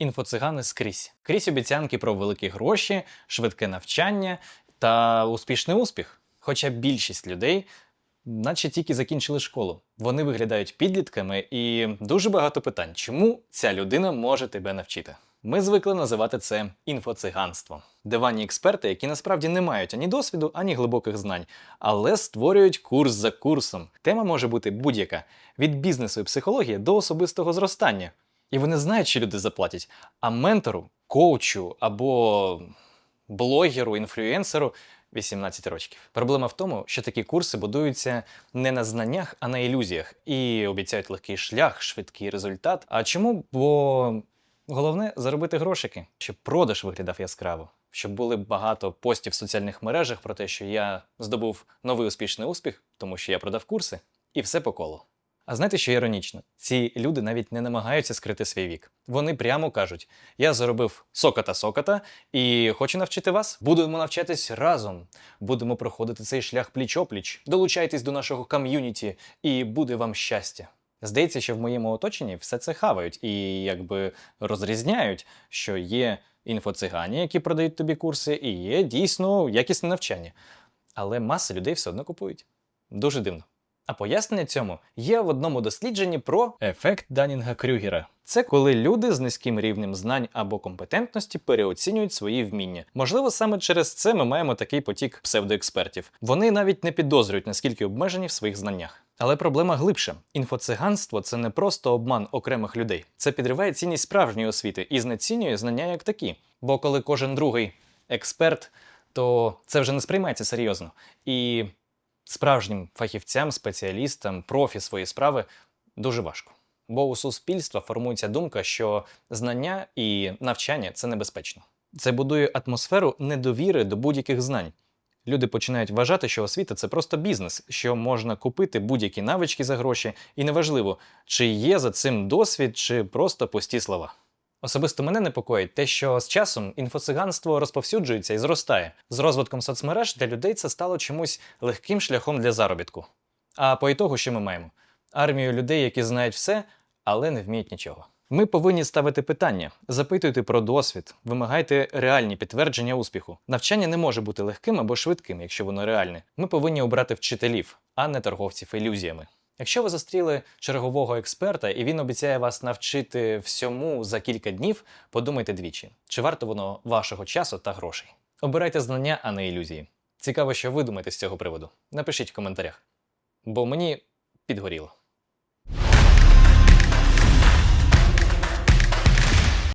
інфоцигани скрізь. Крізь обіцянки про великі гроші, швидке навчання та успішний успіх. Хоча більшість людей, наче тільки закінчили школу, вони виглядають підлітками і дуже багато питань, чому ця людина може тебе навчити. Ми звикли називати це інфоциганством. Диванні експерти, які насправді не мають ані досвіду, ані глибоких знань, але створюють курс за курсом. Тема може бути будь-яка від бізнесу і психології до особистого зростання. І вони знають, що люди заплатять. А ментору, коучу або блогеру, інфлюенсеру 18 років. Проблема в тому, що такі курси будуються не на знаннях, а на ілюзіях і обіцяють легкий шлях, швидкий результат. А чому? Бо головне заробити грошики, щоб продаж виглядав яскраво. Щоб були багато постів в соціальних мережах про те, що я здобув новий успішний успіх, тому що я продав курси, і все по колу. А знаєте, що іронічно? Ці люди навіть не намагаються скрити свій вік. Вони прямо кажуть: я заробив соката соката і хочу навчити вас. Будемо навчатись разом. Будемо проходити цей шлях пліч-опліч. Долучайтесь до нашого ком'юніті, і буде вам щастя. Здається, що в моєму оточенні все це хавають і якби розрізняють, що є інфоцигані, які продають тобі курси, і є дійсно якісне навчання. Але маса людей все одно купують. Дуже дивно. А пояснення цьому є в одному дослідженні про ефект Данінга Крюгера. Це коли люди з низьким рівнем знань або компетентності переоцінюють свої вміння. Можливо, саме через це ми маємо такий потік псевдоекспертів. Вони навіть не підозрюють, наскільки обмежені в своїх знаннях. Але проблема глибша: інфоциганство це не просто обман окремих людей. Це підриває цінність справжньої освіти і знецінює знання як такі. Бо коли кожен другий експерт, то це вже не сприймається серйозно. І справжнім фахівцям, спеціалістам, профі своєї справи дуже важко. Бо у суспільства формується думка, що знання і навчання це небезпечно. Це будує атмосферу недовіри до будь-яких знань. Люди починають вважати, що освіта це просто бізнес, що можна купити будь-які навички за гроші, і неважливо, чи є за цим досвід, чи просто пусті слова. Особисто мене непокоїть те, що з часом інфоциганство розповсюджується і зростає. З розвитком соцмереж для людей це стало чомусь легким шляхом для заробітку. А по ітогу, що ми маємо? Армію людей, які знають все, але не вміють нічого. Ми повинні ставити питання, запитуйте про досвід, вимагайте реальні підтвердження успіху. Навчання не може бути легким або швидким, якщо воно реальне. Ми повинні обрати вчителів, а не торговців ілюзіями. Якщо ви зустріли чергового експерта і він обіцяє вас навчити всьому за кілька днів, подумайте двічі, чи варто воно вашого часу та грошей. Обирайте знання, а не ілюзії. Цікаво, що ви думаєте з цього приводу. Напишіть в коментарях. Бо мені підгоріло.